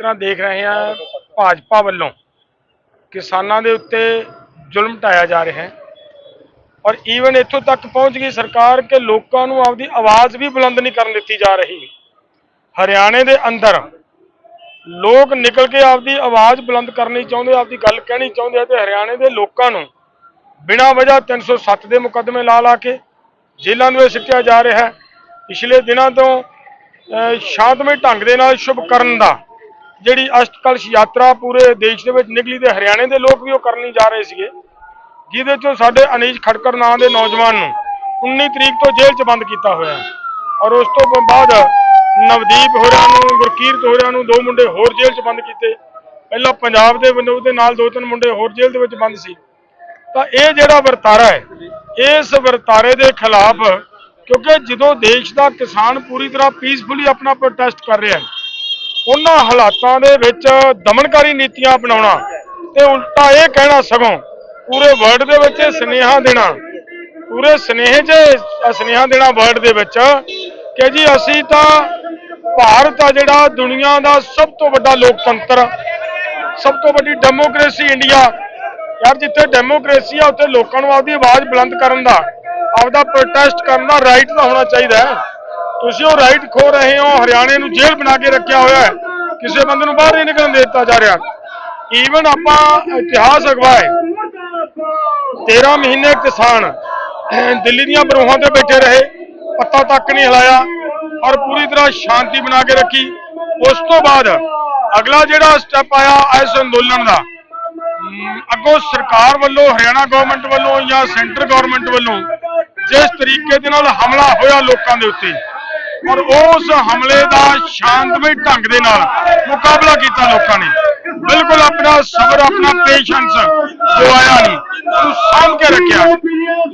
ਤਰ੍ਹਾਂ ਦੇਖ ਰਹੇ ਹਾਂ ਭਾਜਪਾ ਵੱਲੋਂ ਕਿਸਾਨਾਂ ਦੇ ਉੱਤੇ ਜ਼ੁਲਮ ਢਾਇਆ ਜਾ ਰਿਹਾ ਹੈ। ਔਰ ਈਵਨ ਇੱਥੋਂ ਤੱਕ ਪਹੁੰਚ ਗਈ ਸਰਕਾਰ ਕਿ ਲੋਕਾਂ ਨੂੰ ਆਪਦੀ ਆਵਾਜ਼ ਵੀ ਬੁਲੰਦ ਨਹੀਂ ਕਰਨ ਦਿੱਤੀ ਜਾ ਰਹੀ। ਹਰਿਆਣੇ ਦੇ ਅੰਦਰ ਲੋਕ ਨਿਕਲ ਕੇ ਆਪਦੀ ਆਵਾਜ਼ ਬੁਲੰਦ ਕਰਨੀ ਚਾਹੁੰਦੇ, ਆਪਦੀ ਗੱਲ ਕਹਿਣੀ ਚਾਹੁੰਦੇ ਆ ਤੇ ਹਰਿਆਣੇ ਦੇ ਲੋਕਾਂ ਨੂੰ ਬਿਨਾਂ ਵਜ੍ਹਾ 307 ਦੇ ਮੁਕੱਦਮੇ ਲਾ ਲਾ ਕੇ ਜੇਲ੍ਹਾਂ ਨੂੰ ਸਿੱਟਿਆ ਜਾ ਰਿਹਾ ਹੈ। ਪਿਛਲੇ ਦਿਨਾਂ ਤੋਂ ਸ਼ਾਂਤਮਈ ਢੰਗ ਦੇ ਨਾਲ ਸ਼ੁਭ ਕਰਨ ਦਾ ਜਿਹੜੀ ਅਸ਼ਟਕਲਸ਼ ਯਾਤਰਾ ਪੂਰੇ ਦੇਸ਼ ਦੇ ਵਿੱਚ ਨਿਕਲੀ ਤੇ ਹਰਿਆਣੇ ਦੇ ਲੋਕ ਵੀ ਉਹ ਕਰਨੀ ਜਾ ਰਹੇ ਸੀਗੇ, ਜਿਹਦੇ ਚੋਂ ਸਾਡੇ ਅਨੀਸ਼ ਖੜਕਰ ਨਾਂ ਦੇ ਨੌਜਵਾਨ ਨੂੰ 19 ਤਰੀਕ ਤੋਂ ਜੇਲ੍ਹ 'ਚ ਬੰਦ ਕੀਤਾ ਹੋਇਆ ਹੈ ਔਰ ਉਸ ਤੋਂ ਬਾਅਦ ਨਵਦੀਪ ਹੋਰਾਂ ਨੂੰ, ਗੁਰਕੀਰਤ ਹੋਰਾਂ ਨੂੰ ਦੋ ਮੁੰਡੇ ਹੋਰ ਜੇਲ੍ਹ 'ਚ ਬੰਦ ਕੀਤੇ। ਪਹਿਲਾਂ ਪੰਜਾਬ ਦੇ ਬੰਦੇ ਦੇ ਨਾਲ ਦੋ ਤਿੰਨ ਮੁੰਡੇ ਹੋਰ ਜੇਲ੍ਹ ਦੇ ਵਿੱਚ ਬੰਦ ਸੀ। ਤਾਂ ਇਹ ਜਿਹੜਾ ਵਰਤਾਰਾ ਹੈ, ਇਸ ਵਰਤਾਰੇ ਦੇ ਖਿਲਾਫ ਕਿਉਂਕਿ ਜਦੋਂ ਦੇਸ਼ ਦਾ ਕਿਸਾਨ ਪੂਰੀ ਤਰ੍ਹਾਂ ਪੀਸਫੁਲੀ ਆਪਣਾ ਪ੍ਰੋਟੈਸਟ ਕਰ ਰਿਹਾ ਹੈ ਉਹਨਾਂ ਹਾਲਾਤਾਂ ਦੇ ਵਿੱਚ ਦਮਨਕਾਰੀ ਨੀਤੀਆਂ ਅਪਣਾਉਣਾ ਤੇ ਉਲਟਾ ਇਹ ਕਹਿਣਾ ਸਗੋਂ ਪੂਰੇ ਵਰਲਡ ਦੇ ਵਿੱਚ ਇਹ ਸੁਨੇਹਾ ਦੇਣਾ, ਪੂਰੇ ਸੁਨੇਹੇ 'ਚ ਇਹ ਸੁਨੇਹਾ ਦੇਣਾ ਵਰਲਡ ਦੇ ਵਿੱਚ ਕਿ ਜੀ ਅਸੀਂ ਤਾਂ ਭਾਰਤ ਆ ਜਿਹੜਾ ਦੁਨੀਆ ਦਾ ਸਭ ਤੋਂ ਵੱਡਾ ਲੋਕਤੰਤਰ ਸਭ ਤੋਂ ਵੱਡੀ ਡੈਮੋਕ੍ਰੇਸੀ ਇੰਡੀਆ ਯਾਰ ਜਿੱਥੇ ਡੈਮੋਕ੍ਰੇਸੀ ਆ, ਉੱਥੇ ਲੋਕਾਂ ਨੂੰ ਆਪਦੀ ਆਵਾਜ਼ ਬੁਲੰਦ ਕਰਨ ਦਾ, ਆਪਦਾ ਪ੍ਰੋਟੈਸਟ ਕਰਨ ਦਾ ਰਾਈਟ ਤਾਂ ਹੋਣਾ ਚਾਹੀਦਾ ਹੈ। ਤੁਸੀਂ ਉਹ ਰਾਈਟ ਖੋ ਰਹੇ ਹੋ, ਹਰਿਆਣੇ ਨੂੰ ਜੇਲ੍ਹ ਬਣਾ ਕੇ ਰੱਖਿਆ ਹੋਇਆ ਹੈ। ਕਿਸੇ ਬੰਦੇ ਨੂੰ ਬਾਹਰ ਨਹੀਂ ਨਿਕਲਣ ਦੇ ਦਿੱਤਾ ਜਾ ਰਿਹਾ। ਈਵਨ ਆਪਾਂ ਇਤਿਹਾਸ ਅਗਵਾਏ 13 ਮਹੀਨੇ ਕਿਸਾਨ ਦਿੱਲੀ ਦੀਆਂ ਬਰੋਹਾਂ ਤੇ ਬੈਠੇ ਰਹੇ, ਪੱਤਾ ਤੱਕ ਨਹੀਂ ਹਿਲਾਇਆ, ਔਰ ਪੂਰੀ ਤਰ੍ਹਾਂ ਸ਼ਾਂਤੀ ਬਣਾ ਕੇ ਰੱਖੀ। ਉਸ ਤੋਂ ਬਾਅਦ ਅਗਲਾ ਜਿਹੜਾ ਸਟੈਪ ਆਇਆ ਇਸ ਅੰਦੋਲਨ ਦਾ ਅੱਗੋਂ ਸਰਕਾਰ ਵੱਲੋਂ, ਹਰਿਆਣਾ ਗਵਰਨਮੈਂਟ ਵੱਲੋਂ ਜਾਂ ਸੈਂਟਰ ਗਵਰਨਮੈਂਟ ਵੱਲੋਂ, ਜਿਸ ਤਰੀਕੇ ਦੇ ਨਾਲ ਹਮਲਾ ਹੋਇਆ ਲੋਕਾਂ ਦੇ ਉੱਤੇ ਔਰ ਉਸ ਹਮਲੇ ਦਾ ਸ਼ਾਂਤਮਈ ਢੰਗ ਦੇ ਨਾਲ ਮੁਕਾਬਲਾ ਕੀਤਾ ਲੋਕਾਂ ਨੇ। ਬਿਲਕੁਲ ਆਪਣਾ ਸਬਰ, ਆਪਣਾ ਪੇਸ਼ੈਂਸ ਗਵਾਇਆ ਨਹੀਂ। ਉਹਨੂੰ ਸਾਂਭ ਕੇ ਰੱਖਿਆ।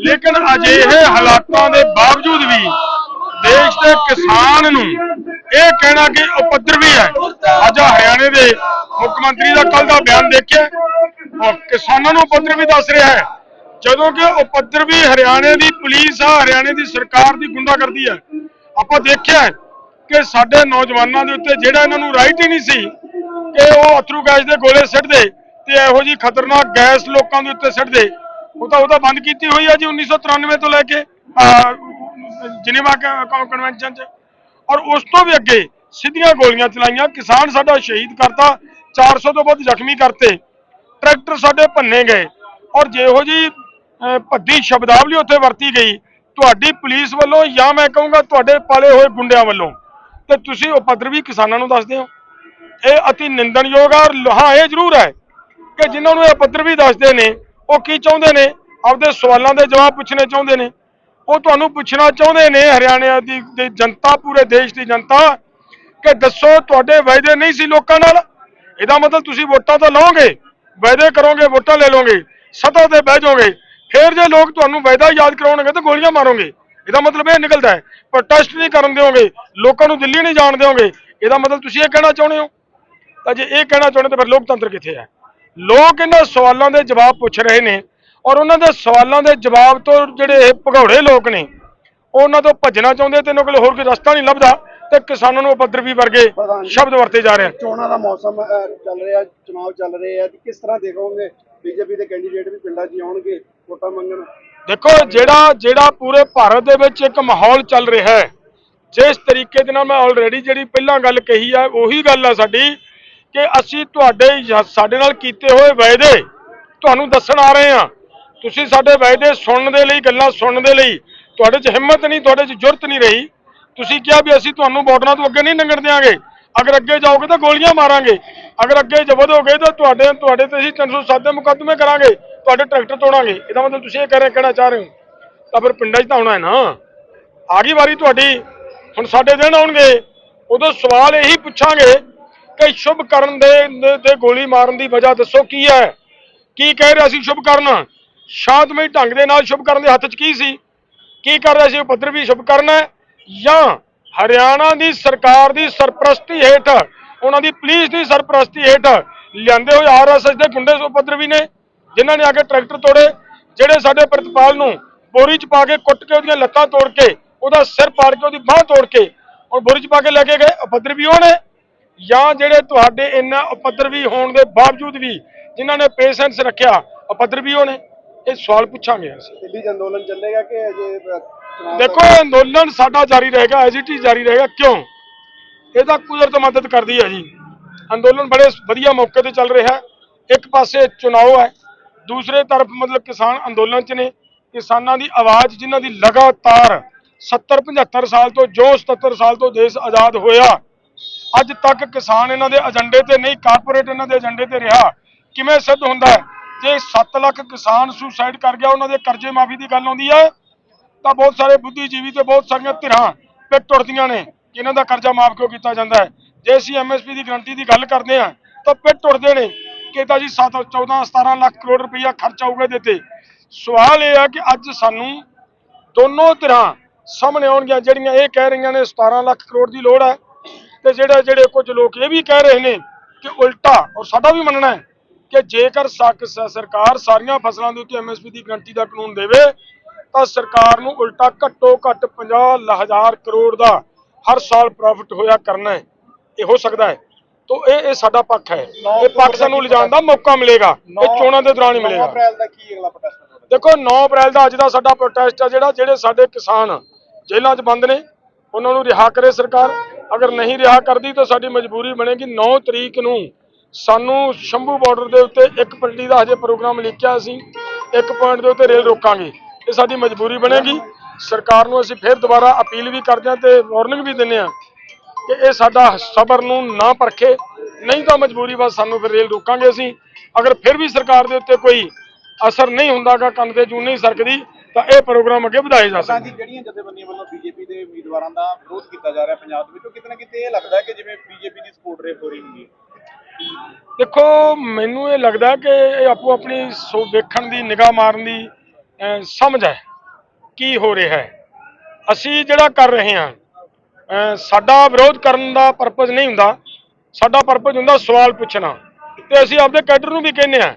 ਲੇਕਿਨ ਅਜਿਹੇ ਹਾਲਾਤਾਂ ਦੇ ਬਾਵਜੂਦ ਵੀ ਦੇਸ਼ ਦੇ ਕਿਸਾਨ ਨੂੰ ਇਹ ਕਹਿਣਾ ਕਿ ਉਪਦਰਵੀ ਹੈ ਅੱਜ ਹਰਿਆਣੇ ਦੇ ਮੁੱਖ ਮੰਤਰੀ ਦਾ ਕੱਲ ਦਾ ਬਿਆਨ ਦੇਖਿਆ। ਔਰ ਕਿਸਾਨਾਂ ਨੂੰ ਉਪਦਰਵੀ ਦੱਸ ਰਿਹਾ ਹੈ। ਜਦੋਂ ਕਿ ਉਪਦਰਵੀ ਹਰਿਆਣੇ ਦੀ ਪੁਲਿਸ ਆ, ਹਰਿਆਣੇ ਦੀ ਸਰਕਾਰ ਦੀ ਗੁੰਡਾਗਰਦੀ ਹੈ। ਆਪਾਂ ਦੇਖਿਆ ਕਿ ਸਾਡੇ ਨੌਜਵਾਨਾਂ ਦੇ ਉੱਤੇ ਜਿਹੜਾ ਇਹਨਾਂ ਨੂੰ ਰਾਈਟ ਹੀ ਨਹੀਂ ਸੀ, ਕਿ ਉਹ ਅਥਰੂ ਗੈਸ ਦੇ ਗੋਲੇ ਸਿੱਟਦੇ ਤੇ ਇਹੋ ਜੀ ਖਤਰਨਾਕ ਗੈਸ ਲੋਕਾਂ ਦੇ ਉੱਤੇ ਸਿੱਟਦੇ। ਉਹ ਤਾਂ ਉਹ ਤਾਂ ਬੰਦ ਕੀਤੀ ਹੋਈ ਹੈ ਜੀ 1993 ਤੋਂ ਲੈ ਕੇ ਜਿਨੀਵਾ ਕਨਵੈਨਸ਼ਨ ਚ। ਔਰ ਉਸ ਤੋਂ ਵੀ ਅੱਗੇ ਸਿੱਧੀਆਂ ਗੋਲੀਆਂ ਚਲਾਈਆਂ। ਕਿਸਾਨ ਸਾਡਾ ਸ਼ਹੀਦ ਕਰਤਾ 400 ਤੋਂ ਵੱਧ ਜ਼ਖਮੀ ਕਰਤੇ। ਟਰੈਕਟਰ ਸਾਡੇ ਭੰਨੇ ਗਏ। ਔਰ ਜਿਹੋ ਜੀ ਭੱਦੀ ਸ਼ਬਦਾਵਲੀ ਉੱਥੇ ਵਰਤੀ ਗਈ ਤੁਹਾਡੀ ਪੁਲਿਸ ਵੱਲੋਂ ਜਾਂ ਮੈਂ ਕਹੂੰਗਾ ਤੁਹਾਡੇ ਪਾਲੇ ਹੋਏ ਗੁੰਡਿਆਂ ਵੱਲੋਂ, ਤੇ ਤੁਸੀਂ ਉਪਦਰਵੀ ਕਿਸਾਨਾਂ ਨੂੰ ਦੱਸਦੇ ਹੋ। ਇਹ ਅਤੀ ਨਿੰਦਣਯੋਗ ਆ ਔਰ ਲ- ਹਾਂ ਇਹ ਜ਼ਰੂਰ ਹੈ ਕਿ ਜਿਨ੍ਹਾਂ ਨੂੰ ਇਹ ਉਪਦਰਵੀ ਦੱਸਦੇ ਨੇ, ਉਹ ਕੀ ਚਾਹੁੰਦੇ ਨੇ, ਆਪਦੇ ਸਵਾਲਾਂ ਦੇ ਜਵਾਬ ਪੁੱਛਣੇ ਚਾਹੁੰਦੇ ਨੇ। ਉਹ ਤੁਹਾਨੂੰ ਪੁੱਛਣਾ ਚਾਹੁੰਦੇ ਨੇ ਹਰਿਆਣਾ ਦੀ ਦੀ ਜਨਤਾ, ਪੂਰੇ ਦੇਸ਼ ਦੀ ਜਨਤਾ, ਕਿ ਦੱਸੋ ਤੁਹਾਡੇ ਵਾਅਦੇ ਨਹੀਂ ਸੀ ਲੋਕਾਂ ਨਾਲ? ਇਹਦਾ ਮਤਲਬ ਤੁਸੀਂ ਵੋਟਾਂ ਤਾਂ ਲਓਗੇ, ਵਾਅਦੇ ਕਰੋਗੇ, ਵੋਟਾਂ ਲੈ ਲਓਗੇ, ਸਤਾ ਤੇ ਬਹਿ ਜਾਓਗੇ। ਫਿਰ ਜੇ ਲੋਕ ਤੁਹਾਨੂੰ ਵਾਅਦਾ ਯਾਦ ਕਰਾਉਣਗੇ ਤਾਂ ਗੋਲੀਆਂ ਮਾਰੋਗੇ। ਇਹਦਾ ਮਤਲਬ ਇਹ ਨਿਕਲਦਾ ਹੈ ਪ੍ਰੋਟੈਸਟ ਨਹੀਂ ਕਰਨ ਦਿਓਗੇ ਲੋਕਾਂ ਨੂੰ ਦਿੱਲੀ ਨਹੀਂ ਜਾਣ ਦਿਓਗੇ। ਇਹਦਾ ਮਤਲਬ ਤੁਸੀਂ ਇਹ ਕਹਿਣਾ ਚਾਹੁੰਦੇ ਹੋ? ਤਾਂ ਜੇ ਇਹ ਕਹਿਣਾ ਚਾਹੁੰਦੇ ਤਾਂ ਫਿਰ ਲੋਕਤੰਤਰ ਕਿੱਥੇ ਹੈ? ਲੋਕ ਇਹਨਾਂ ਸਵਾਲਾਂ ਦੇ ਜਵਾਬ ਪੁੱਛ ਰਹੇ ਨੇ ਔਰ ਉਹਨਾਂ ਦੇ ਸਵਾਲਾਂ ਦੇ ਜਵਾਬ ਤੋਂ ਜਿਹੜੇ ਇਹ ਭਗੌੜੇ ਲੋਕ ਨੇ ਉਹ ਉਹਨਾਂ ਤੋਂ ਭੱਜਣਾ ਚਾਹੁੰਦੇ ਤੇ ਇਹਨਾਂ ਕੋਲ ਹੋਰ ਕੋਈ ਰਸਤਾ ਨਹੀਂ ਲੱਭਦਾ ਤੇ ਕਿਸਾਨਾਂ ਨੂੰ ਉਪਦਰਵੀ ਵਰਗੇ ਸ਼ਬਦ ਵਰਤੇ ਜਾ ਰਹੇ ਹਨ ਚੋਣਾਂ ਦਾ ਮੌਸਮ ਚੱਲ ਰਿਹਾ ਚੁਣਾਵ ਚੱਲ ਰਹੇ ਆ। ਕਿਸ ਤਰ੍ਹਾਂ ਦੇਖੋਗੇ? ਬੀਜੇਪੀ ਦੇ ਕੈਂਡੀਡੇਟ ਵੀ ਪਿੰਡਾਂ 'ਚ ਆਉਣਗੇ। ਵੋਟਾਂ ਮੰਗਣ। ਦੇਖੋ, ਜਿਹੜਾ ਜਿਹੜਾ ਪੂਰੇ ਭਾਰਤ ਦੇ ਵਿੱਚ ਇੱਕ ਮਾਹੌਲ ਚੱਲ ਰਿਹਾ ਹੈ, ਜਿਸ ਤਰੀਕੇ ਦੇ ਨਾਲ ਮੈਂ ਆਲਰੇਡੀ ਜਿਹੜੀ ਪਹਿਲਾਂ ਗੱਲ ਕਹੀ ਆ, ਉਹੀ ਗੱਲ ਆ ਸਾਡੀ ਕਿ ਅਸੀਂ ਤੁਹਾਡੇ ਸਾਡੇ ਨਾਲ ਕੀਤੇ ਹੋਏ ਵਾਅਦੇ ਤੁਹਾਨੂੰ ਦੱਸਣ ਆ ਰਹੇ ਆ। ਤੁਸੀਂ ਸਾਡੇ ਵਾਅਦੇ ਸੁਣਨ ਦੇ ਲਈ, ਗੱਲਾਂ ਸੁਣਨ ਦੇ ਲਈ ਤੁਹਾਡੇ 'ਚ ਹਿੰਮਤ ਨਹੀਂ, ਤੁਹਾਡੇ 'ਚ ਜੁਰਤ ਨਹੀਂ ਰਹੀ। ਤੁਸੀਂ ਕਿਹਾ ਵੀ ਅਸੀਂ ਤੁਹਾਨੂੰ ਬਾਰਡਰਾਂ ਤੋਂ ਅੱਗੇ ਨਹੀਂ ਲੰਘਣ ਦਿਆਂਗੇ। ਅਗਰ ਅੱਗੇ ਜਾਓਗੇ ਤਾਂ ਗੋਲੀਆਂ ਮਾਰਾਂਗੇ। ਅਗਰ ਅੱਗੇ ਜ ਵਧੋਗੇ ਤਾਂ ਤੁਹਾਡੇ ਤੁਹਾਡੇ ਤੇ ਅਸੀਂ 307 ਦੇ ਮੁਕੱਦਮੇ ਕਰਾਂਗੇ। ਤੁਹਾਡੇ ਟਰੈਕਟਰ ਤੋੜਾਂਗੇ, ਇਹਦਾ ਮਤਲਬ ਤੁਸੀਂ ਇਹ ਕਹਿ ਰਹੇ ਕਹਿਣਾ ਚਾਹ ਰਹੇ ਹੋ। ਤਾਂ ਫਿਰ ਪਿੰਡਾਂ 'ਚ ਤਾਂ ਆਉਣਾ ਹੈ ਨਾ। ਆ ਗਈ ਵਾਰੀ ਤੁਹਾਡੀ, ਹੁਣ ਸਾਡੇ ਦਿਨ ਆਉਣਗੇ, ਉਦੋਂ ਸਵਾਲ ਇਹੀ ਪੁੱਛਾਂਗੇ ਕਿ ਸ਼ੁਭ ਕਰਨ ਦੇ ਤੇ ਗੋਲੀ ਮਾਰਨ ਦੀ ਵਜ੍ਹਾ ਦੱਸੋ ਕੀ ਹੈ? ਕੀ ਕਹਿ ਰਿਹਾ ਸੀ ਸ਼ੁਭ ਕਰਨ? ਸ਼ਾਂਤਮਈ ਢੰਗ ਦੇ ਨਾਲ ਸ਼ੁਭ ਕਰਨ ਦੇ ਹੱਥ 'ਚ ਕੀ ਸੀ? ਕੀ ਕਰ ਰਿਹਾ ਸੀ ਉਹ ਉਪਦਰ ਵੀ ਸ਼ੁਭ ਕਰਨ ਹੈ? ਜਾਂ ਹਰਿਆਣਾ ਦੀ ਸਰਕਾਰ ਦੀ ਸਰਪ੍ਰਸਤੀ ਹੇਠ, ਉਹਨਾਂ ਦੀ ਪੁਲਿਸ ਦੀ ਸਰਪ੍ਰਸਤੀ ਹੇਠ ਲਿਆਂਦੇ ਹੋਏ ਆਰਐਸਐਸ ਦੇ ਗੁੰਡੇ ਉਪਦਰਵੀ ਨੇ? ਜਿਨ੍ਹਾਂ ਨੇ ਆ ਕੇ ਟਰੈਕਟਰ ਤੋੜੇ ਜਿਹੜੇ ਸਾਡੇ ਪ੍ਰਿਤਪਾਲ ਨੂੰ ਬੋਰੀ 'ਚ ਪਾ ਕੇ ਕੁੱਟ ਕੇ ਉਹਦੀਆਂ ਲੱਤਾਂ ਤੋੜ ਕੇ ਉਹਦਾ ਸਿਰ ਪਾੜ ਕੇ ਉਹਦੀ ਬਾਹ ਤੋੜ ਕੇ ਔਰ ਬੋਰੀ 'ਚ ਪਾ ਕੇ ਲੈ ਕੇ ਗਏ। ਉਪਦਰਵੀ ਉਹ ਨੇ। ਜਾਂ ਜਿਹੜੇ ਤੁਹਾਡੇ ਇੰਨਾ ਉਪਦਰਵੀ ਹੋਣ ਦੇ ਬਾਵਜੂਦ ਵੀ ਜਿਨ੍ਹਾਂ ਨੇ ਪੇਸ਼ੈਂਸ ਰੱਖਿਆ ਉਪਦਰਵੀ ਹੋਣੇ ਇਹ ਸਵਾਲ ਪੁੱਛਾਂਗੇ ਅਸੀਂ। ਦਿੱਲੀ ਅੰਦੋਲਨ ਚੱਲੇਗਾ ਕਿ ਅਜੇ ਦੇਖੋ ਅੰਦੋਲਨ ਸਾਡਾ ਜਾਰੀ ਰਹੇਗਾ ਐਜੀਟੀ ਜਾਰੀ ਰਹੇਗਾ। ਕਿਉਂ? ਇਹਦਾ ਕੁਦਰਤ ਮਦਦ ਕਰਦੀ ਹੈ ਜੀ। ਅੰਦੋਲਨ ਬੜੇ ਵਧੀਆ ਮੌਕੇ ਤੇ ਚੱਲ ਰਿਹਾ। ਇੱਕ ਪਾਸੇ ਚੁਣਾਵ ਹੈ। ਦੂਸਰੇ ਤਰਫ ਮਤਲਬ ਕਿਸਾਨ ਅੰਦੋਲਨ 'ਚ ਨੇ, ਕਿਸਾਨਾਂ ਦੀ ਆਵਾਜ਼ ਜਿਨ੍ਹਾਂ ਦੀ ਲਗਾਤਾਰ 70 75 ਸਾਲ ਤੋਂ ਜੋ 77 ਸਾਲ ਤੋਂ ਦੇਸ਼ ਆਜ਼ਾਦ ਹੋਇਆ, ਅੱਜ ਤੱਕ ਕਿਸਾਨ ਇਹਨਾਂ ਦੇ ਏਜੰਡੇ ਤੇ ਨਹੀਂ ਕਾਰਪੋਰੇਟ ਇਹਨਾਂ ਦੇ ਏਜੰਡੇ ਤੇ ਰਿਹਾ, ਕਿਵੇਂ ਸਿੱਧ ਹੁੰਦਾ ਜੇ 7 ਲੱਖ ਕਿਸਾਨ ਸੁਸਾਈਡ ਕਰ ਗਿਆ, ਉਹਨਾਂ ਦੇ ਕਰਜ਼ੇ ਮਾਫੀ ਦੀ ਗੱਲ ਆਉਂਦੀ ਹੈ, ਤਾਂ ਬਹੁਤ ਸਾਰੇ ਬੁੱਧੀਜੀਵੀ ਤੇ ਬਹੁਤ ਸਾਰੀਆਂ ਧਿਰਾਂ ਪਿੱਟ ਟੁੱਟਦੀਆਂ ਨੇ ਕਿ ਇਹਨਾਂ ਦਾ ਕਰਜ਼ਾ ਮਾਫ ਕਿਉਂ ਕੀਤਾ ਜਾਂਦਾ ਹੈ? ਜੇ ਅਸੀਂ ਐਮਐਸਪੀ ਦੀ ਗਰੰਟੀ ਦੀ ਗੱਲ ਕਰਦੇ ਹਾਂ, ਤਾਂ ਪਿੱਟ ਟੁੱਟਦੇ ਨੇ ਕਿ ਤਾਂ ਜੀ 7 14 17 ਲੱਖ ਕਰੋੜ ਰੁਪਈਆ ਖਰਚ ਆਊਗਾ ਇਹਦੇ ਤੇ। ਸਵਾਲ ਇਹ ਆ ਕਿ ਅੱਜ ਸਾਨੂੰ ਦੋਨੋਂ ਧਿਰਾਂ ਸਾਹਮਣੇ ਆਉਣਗੀਆਂ, ਜਿਹੜੀਆਂ ਇਹ ਕਹਿ ਰਹੀਆਂ ਨੇ 17 ਲੱਖ ਕਰੋੜ ਦੀ ਲੋੜ ਹੈ, ਤੇ ਜਿਹੜਾ, ਜਿਹੜੇ ਕੁਝ ਲੋਕ ਇਹ ਵੀ ਕਹਿ ਰਹੇ ਨੇ ਕਿ ਉਲਟਾ, ਔਰ ਸਾਡਾ ਵੀ ਮੰਨਣਾ ਹੈ ਕਿ ਜੇਕਰ ਸਰਕਾਰ ਸਾਰੀਆਂ ਫਸਲਾਂ ਦੇ ਉੱਤੇ ਐਮਐਸਪੀ ਦੀ ਗਰੰਟੀ ਦਾ ਕਾਨੂੰਨ ਦੇਵੇ, ਤਾਂ ਸਰਕਾਰ ਨੂੰ ਉਲਟਾ ਘੱਟੋ ਘੱਟ 50 ਹਜ਼ਾਰ ਕਰੋੜ ਦਾ ਹਰ ਸਾਲ ਪ੍ਰੋਫਿਟ ਹੋਇਆ ਕਰਨਾ ਹੈ। ਇਹ ਹੋ ਸਕਦਾ ਹੈ। ਤੋਂ ਇਹ ਇਹ ਸਾਡਾ ਪੱਖ ਹੈ। ਇਹ ਪੱਖ ਸਾਨੂੰ ਲਿਜਾਣ ਦਾ ਮੌਕਾ ਮਿਲੇਗਾ। ਇਹ ਚੋਣਾਂ ਦੇ ਦੌਰਾਨ ਹੀ 9 ਮਿਲੇਗਾ ਅਪ੍ਰੈਲ ਦਾ ਕੀ ਅਗਲਾ ਪ੍ਰੋਟੈਸਟ ਹੈ ਤੁਹਾਡਾ? ਦੇਖੋ 9 ਅਪ੍ਰੈਲ ਦਾ ਅੱਜ ਦਾ ਸਾਡਾ ਪ੍ਰੋਟੈਸਟ ਆ ਜਿਹੜਾ ਜਿਹੜੇ ਸਾਡੇ ਕਿਸਾਨ ਜੇਲ੍ਹਾਂ 'ਚ ਬੰਦ ਨੇ ਉਹਨਾਂ ਨੂੰ ਰਿਹਾ ਕਰੇ ਸਰਕਾਰ। ਅਗਰ ਨਹੀਂ ਰਿਹਾ ਕਰਦੀ ਤਾਂ ਸਾਡੀ ਮਜਬੂਰੀ ਬਣੇਗੀ। 9 ਤਰੀਕ ਨੂੰ ਸਾਨੂੰ ਸ਼ੰਭੂ ਬਾਰਡਰ ਦੇ ਉੱਤੇ ਇੱਕ ਪਲਟੀ ਦਾ ਹਜੇ ਪ੍ਰੋਗਰਾਮ ਲਿਖਿਆ ਸੀ। ਇੱਕ ਪੁਆਇੰਟ ਦੇ ਉੱਤੇ ਰੇਲ ਰੋਕਾਂਗੇ। ਇਹ ਸਾਡੀ ਮਜਬੂਰੀ ਬਣੇਗੀ। ਸਰਕਾਰ ਨੂੰ ਅਸੀਂ ਫਿਰ ਦੁਬਾਰਾ ਅਪੀਲ ਵੀ ਕਰਦੇ ਹਾਂ ਤੇ ਵਾਰਨਿੰਗ ਵੀ ਦਿੰਦੇ ਹਾਂ ਕਿ ਇਹ ਸਾਡਾ ਸਬਰ ਨੂੰ ਨਾ ਪਰਖੇ ਨਹੀਂ ਤਾਂ ਮਜਬੂਰੀ ਬਸ ਸਾਨੂੰ ਫਿਰ ਰੇਲ ਰੋਕਾਂਗੇ ਅਸੀਂ। ਅਗਰ ਫਿਰ ਵੀ ਸਰਕਾਰ ਦੇ ਉੱਤੇ ਕੋਈ ਅਸਰ ਨਹੀਂ ਹੁੰਦਾਗਾ ਕੰਨ ਤੇ ਜੂੰ ਨਹੀਂ ਸਰਕਦੀ ਤਾਂ ਇਹ ਪ੍ਰੋਗਰਾਮ ਅੱਗੇ ਵਧਾਏ ਜਾ ਸਕਦੇ। ਜਿਹੜੀਆਂ ਜਥੇਬੰਦੀਆਂ ਵੱਲੋਂ ਬੀਜੇਪੀ ਦੇ ਉਮੀਦਵਾਰਾਂ ਦਾ ਵਿਰੋਧ ਕੀਤਾ ਜਾ ਰਿਹਾ ਪੰਜਾਬ ਦੇ ਵਿੱਚੋਂ? ਕਿਤੇ ਨਾ ਕਿਤੇ ਇਹ ਲੱਗਦਾ ਕਿ ਜਿਵੇਂ ਬੀਜੇਪੀ ਦੀ ਸਪੋਰਟ ਰੇਟ ਹੋ ਰਹੀ ਹੁੰਦੀ ਹੈ। ਦੇਖੋ ਮੈਨੂੰ ਇਹ ਲੱਗਦਾ ਕਿ ਇਹ ਆਪੋ ਆਪਣੀ ਸੋ ਵੇਖਣ ਦੀ ਨਿਗਾਹ ਮਾਰਨ ਦੀ ਸਮਝ ਹੈ ਕੀ ਹੋ ਰਿਹਾ ਹੈ। ਅਸੀਂ ਜਿਹੜਾ ਕਰ ਰਹੇ ਹਾਂ ਸਾਡਾ ਵਿਰੋਧ ਕਰਨ ਦਾ ਪਰਪਸ ਨਹੀਂ ਹੁੰਦਾ। ਸਾਡਾ ਪਰਪਸ ਹੁੰਦਾ ਸਵਾਲ ਪੁੱਛਣਾ। ਤੇ ਅਸੀਂ ਆਪਦੇ ਕੈਡਰ ਨੂੰ ਵੀ ਕਹਿੰਦੇ ਆ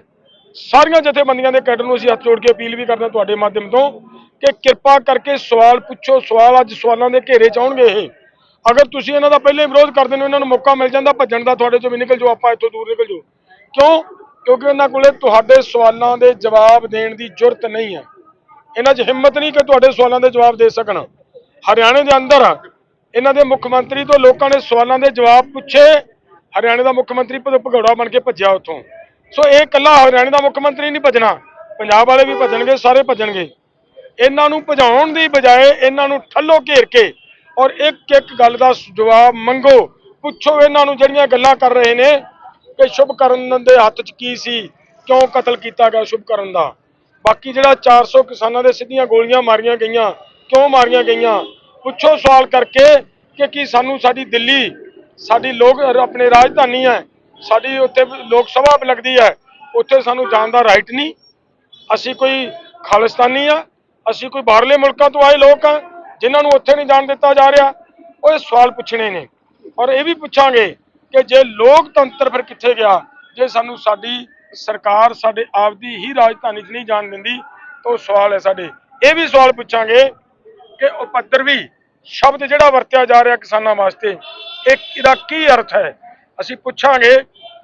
ਸਾਰੀਆਂ ਜਥੇਬੰਦੀਆਂ ਦੇ ਕੈਡਰ ਨੂੰ ਅਸੀਂ ਹੱਥ ਜੋੜ ਕੇ ਅਪੀਲ ਵੀ ਕਰਦੇ ਹਾਂ ਤੁਹਾਡੇ ਮਾਧਿਅਮ ਤੋਂ ਕਿ ਕਿਰਪਾ ਕਰਕੇ ਸਵਾਲ ਪੁੱਛੋ। ਸਵਾਲ ਅੱਜ ਸਵਾਲਾਂ ਦੇ ਘੇਰੇ ਚ ਆਉਣਗੇ ਇਹ। ਅਗਰ ਤੁਸੀਂ ਇਹਨਾਂ ਦਾ ਪਹਿਲੇ ਵਿਰੋਧ ਕਰਦੇ ਹੋ ਇਹਨਾਂ ਨੂੰ ਮੌਕਾ ਮਿਲ ਜਾਂਦਾ, ਭੱਜਣ ਦਾ ਤੁਹਾਡੇ ਚੋਂ ਵੀ ਨਿਕਲ ਜਾਓ, ਆਪਾਂ ਇੱਥੋਂ ਦੂਰ ਨਿਕਲ ਜਾਓ। ਕਿਉਂ? ਕਿਉਂਕਿ ਇਹਨਾਂ ਕੋਲੇ ਤੁਹਾਡੇ ਸਵਾਲਾਂ ਦੇ ਜਵਾਬ ਦੇਣ ਦੀ ਜੁਰਤ ਨਹੀਂ ਹੈ। ਇਹਨਾਂ 'ਚ ਹਿੰਮਤ ਨਹੀਂ ਕਿ ਤੁਹਾਡੇ ਸਵਾਲਾਂ ਦੇ ਜਵਾਬ ਦੇ ਸਕਣ। ਹਰਿਆਣੇ ਦੇ ਅੰਦਰ ਇਹਨਾਂ ਦੇ ਮੁੱਖ ਮੰਤਰੀ ਤੋਂ ਲੋਕਾਂ ਨੇ ਸਵਾਲਾਂ ਦੇ ਜਵਾਬ ਪੁੱਛੇ। ਹਰਿਆਣੇ ਦਾ ਮੁੱਖ ਮੰਤਰੀ ਭਗੌੜਾ ਬਣ ਕੇ ਭੱਜਿਆ ਉੱਥੋਂ। ਸੋ ਇਹ ਇਕੱਲਾ ਹਰਿਆਣੇ ਦਾ ਮੁੱਖ ਮੰਤਰੀ ਨਹੀਂ ਭੱਜਣਾ, ਪੰਜਾਬ ਵਾਲੇ ਵੀ ਭੱਜਣਗੇ, ਸਾਰੇ ਭੱਜਣਗੇ। ਇਹਨਾਂ ਨੂੰ ਭਜਾਉਣ ਦੀ ਬਜਾਏ ਇਹਨਾਂ ਨੂੰ ਠੱਲੋ ਘੇਰ ਕੇ ਔਰ ਇੱਕ ਇੱਕ ਗੱਲ ਦਾ ਜਵਾਬ ਮੰਗੋ। ਪੁੱਛੋ ਇਹਨਾਂ ਨੂੰ ਜਿਹੜੀਆਂ ਗੱਲਾਂ ਕਰ ਰਹੇ ਨੇ ਕਿ ਸ਼ੁਭ ਕਰਨ ਦੇ ਹੱਥ 'ਚ ਕੀ ਸੀ, ਕਿਉਂ ਕਤਲ ਕੀਤਾ ਗਿਆ ਸ਼ੁਭ ਕਰਨ ਦਾ। ਬਾਕੀ ਜਿਹੜਾ 400 ਕਿਸਾਨਾਂ ਦੇ ਸਿੱਧੀਆਂ ਗੋਲੀਆਂ ਮਾਰੀਆਂ ਗਈਆਂ, ਕਿਉਂ ਮਾਰੀਆਂ ਗਈਆਂ ਪੁੱਛੋ ਸਵਾਲ ਕਰਕੇ ਕਿ ਕੀ ਸਾਨੂੰ ਸਾਡੀ ਦਿੱਲੀ, ਸਾਡੀ ਲੋਕ, ਆਪਣੇ ਰਾਜਧਾਨੀ ਹੈ, ਸਾਡੀ ਉੱਥੇ ਲੋਕ ਸਭਾ ਲੱਗਦੀ ਹੈ, ਉੱਥੇ ਸਾਨੂੰ ਜਾਣ ਦਾ ਰਾਈਟ ਨਹੀਂ। ਅਸੀਂ ਕੋਈ ਖਾਲਿਸਤਾਨੀ ਆ ਅਸੀਂ ਕੋਈ ਬਾਹਰਲੇ ਮੁਲਕਾਂ ਤੋਂ ਆਏ ਲੋਕ ਆ ਜਿਨ੍ਹਾਂ ਨੂੰ ਉੱਥੇ ਨਹੀਂ ਜਾਣ ਦਿੱਤਾ ਜਾ ਰਿਹਾ। ਉਹ ਇਹ ਸਵਾਲ ਪੁੱਛਣੇ ਨੇ। ਔਰ ਇਹ ਵੀ ਪੁੱਛਾਂਗੇ ਕਿ ਜੇ ਲੋਕਤੰਤਰ ਫਿਰ ਕਿੱਥੇ ਗਿਆ? ਜੇ ਸਾਨੂੰ ਸਾਡੀ ਸਰਕਾਰ ਸਾਡੇ ਆਪ ਦੀ ਹੀ ਰਾਜਧਾਨੀ 'ਚ ਨਹੀਂ ਜਾਣ ਦਿੰਦੀ, ਤਾਂ ਉਹ ਸਵਾਲ ਹੈ ਸਾਡੇ। ਇਹ ਵੀ ਸਵਾਲ ਪੁੱਛਾਂਗੇ ਕਿ ਉਪੱਦਰਵੀ ਸ਼ਬਦ ਜਿਹੜਾ ਵਰਤਿਆ ਜਾ ਰਿਹਾ ਕਿਸਾਨਾਂ ਵਾਸਤੇ, ਇਹ ਇਹਦਾ ਕੀ ਅਰਥ ਹੈ? ਅਸੀਂ ਪੁੱਛਾਂਗੇ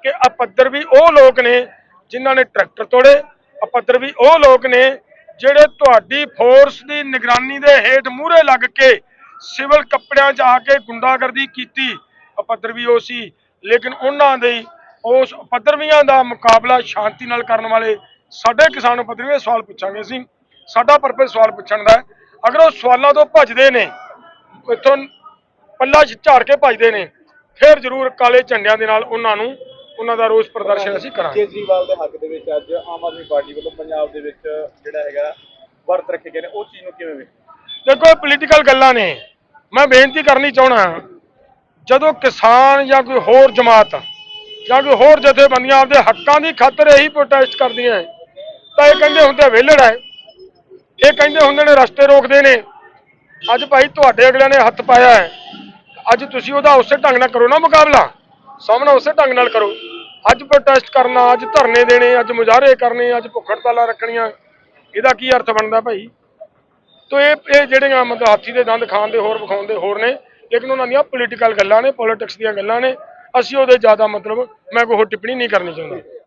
ਕਿ ਅਪੱਦਰਵੀ ਉਹ ਲੋਕ ਨੇ ਜਿਨ੍ਹਾਂ ਨੇ ਟਰੈਕਟਰ ਤੋੜੇ ਅਪੱਦਰਵੀ ਉਹ ਲੋਕ ਨੇ ਜਿਹੜੇ ਤੁਹਾਡੀ ਫੋਰਸ ਦੀ ਨਿਗਰਾਨੀ ਦੇ ਹੇਠ ਮੂਹਰੇ ਲੱਗ ਕੇ ਸਿਵਲ ਕੱਪੜਿਆਂ 'ਚ ਆ ਕੇ ਗੁੰਡਾਗਰਦੀ ਕੀਤੀ। ਅਪੱਦਰਵੀ ਉਹ ਸੀ, ਲੇਕਿਨ ਉਹਨਾਂ ਦੇ ਉਸ ਉਪੱਦਰਵੀਆਂ ਦਾ ਮੁਕਾਬਲਾ ਸ਼ਾਂਤੀ ਨਾਲ ਕਰਨ ਵਾਲੇ ਸਾਡੇ ਕਿਸਾਨ ਉਪੱਦਰਵੀ ਇਹ ਸਵਾਲ ਪੁੱਛਾਂਗੇ ਅਸੀਂ। ਸਾਡਾ ਪਰਪਸ ਸਵਾਲ ਪੁੱਛਣ ਦਾ ਅਗਰ ਉਹ ਸਵਾਲਾਂ ਤੋਂ ਭੱਜਦੇ ਨੇ ਇੱਥੋਂ ਪੱਲਾ ਝਾੜ ਕੇ ਭੱਜਦੇ ਨੇ ਫਿਰ ਜ਼ਰੂਰ ਕਾਲੇ ਝੰਡਿਆਂ ਦੇ ਨਾਲ ਉਹਨਾਂ ਨੂੰ ਉਹਨਾਂ ਦਾ ਰੋਸ ਪ੍ਰਦਰਸ਼ਨ ਅਸੀਂ ਕਰਾਂਗੇ। ਕੇਜਰੀਵਾਲ ਦੇ ਹੱਕ ਦੇ ਵਿੱਚ ਅੱਜ ਆਮ ਆਦਮੀ ਪਾਰਟੀ ਵੱਲੋਂ ਪੰਜਾਬ ਦੇ ਵਿੱਚ ਜਿਹੜਾ ਹੈਗਾ ਵਰਤ ਰੱਖੇ ਗਏ ਨੇ। ਉਹ ਚੀਜ਼ ਨੂੰ ਕਿਵੇਂ ਵੇਖ ਦੇਖੋ ਪੋਲੀਟੀਕਲ ਗੱਲਾਂ ਨੇ। ਮੈਂ ਬੇਨਤੀ ਕਰਨੀ ਚਾਹਣਾ ਜਦੋਂ ਕਿਸਾਨ ਜਾਂ ਕੋਈ ਹੋਰ ਜਮਾਤ ਜਾਂ ਕੋਈ ਹੋਰ ਜਥੇਬੰਦੀਆਂ ਆਪਦੇ ਹੱਕਾਂ ਦੀ ਖਾਤਰ ਇਹੀ ਪ੍ਰੋਟੈਸਟ ਕਰਦੀਆਂ ਤਾਂ ਇਹ ਕਹਿੰਦੇ ਹੁੰਦੇ ਵਿਹਲੜ ਹੈ। ਇਹ ਕਹਿੰਦੇ ਹੁੰਦੇ ਨੇ ਰਸਤੇ ਰੋਕਦੇ ਨੇ। ਅੱਜ ਭਾਈ ਤੁਹਾਡੇ ਅਗਲਿਆਂ ਨੇ ਹੱਥ ਪਾਇਆ ਹੈ। ਅੱਜ ਤੁਸੀਂ ਉਹਦਾ ਉਸੇ ਢੰਗ ਨਾਲ ਕਰੋ ਨਾ ਮੁਕਾਬਲਾ। ਸਾਹਮਣਾ ਉਸੇ ਢੰਗ ਨਾਲ ਕਰੋ। ਅੱਜ ਪ੍ਰੋਟੈਸਟ ਕਰਨਾ, ਅੱਜ ਧਰਨੇ ਦੇਣੇ, ਅੱਜ ਮੁਜ਼ਾਹਰੇ ਕਰਨੇ, ਅੱਜ ਭੁੱਖ ਹੜਤਾਲਾਂ ਰੱਖਣੀਆਂ। ਇਹਦਾ ਕੀ ਅਰਥ ਬਣਦਾ ਭਾਈ? ਤੋ ਇਹ ਇਹ ਜਿਹੜੀਆਂ ਮਤਲਬ ਹਾਥੀ ਦੇ ਦੰਦ ਖਾਣ ਦੇ ਹੋਰ ਵਿਖਾਉਣ ਦੇ ਹੋਰ ਨੇ ਲੇਕਿਨ ਉਹਨਾਂ ਦੀਆਂ ਪੋਲੀਟੀਕਲ ਗੱਲਾਂ ਨੇ ਪੋਲਿਟਿਕਸ ਦੀਆਂ ਗੱਲਾਂ ਨੇ। ਅਸੀਂ ਉਹਦੇ ਜ਼ਿਆਦਾ ਮਤਲਬ ਮੈਂ ਕੋਈ ਹੋਰ ਟਿੱਪਣੀ ਨਹੀਂ ਕਰਨੀ ਚਾਹੁੰਦਾ।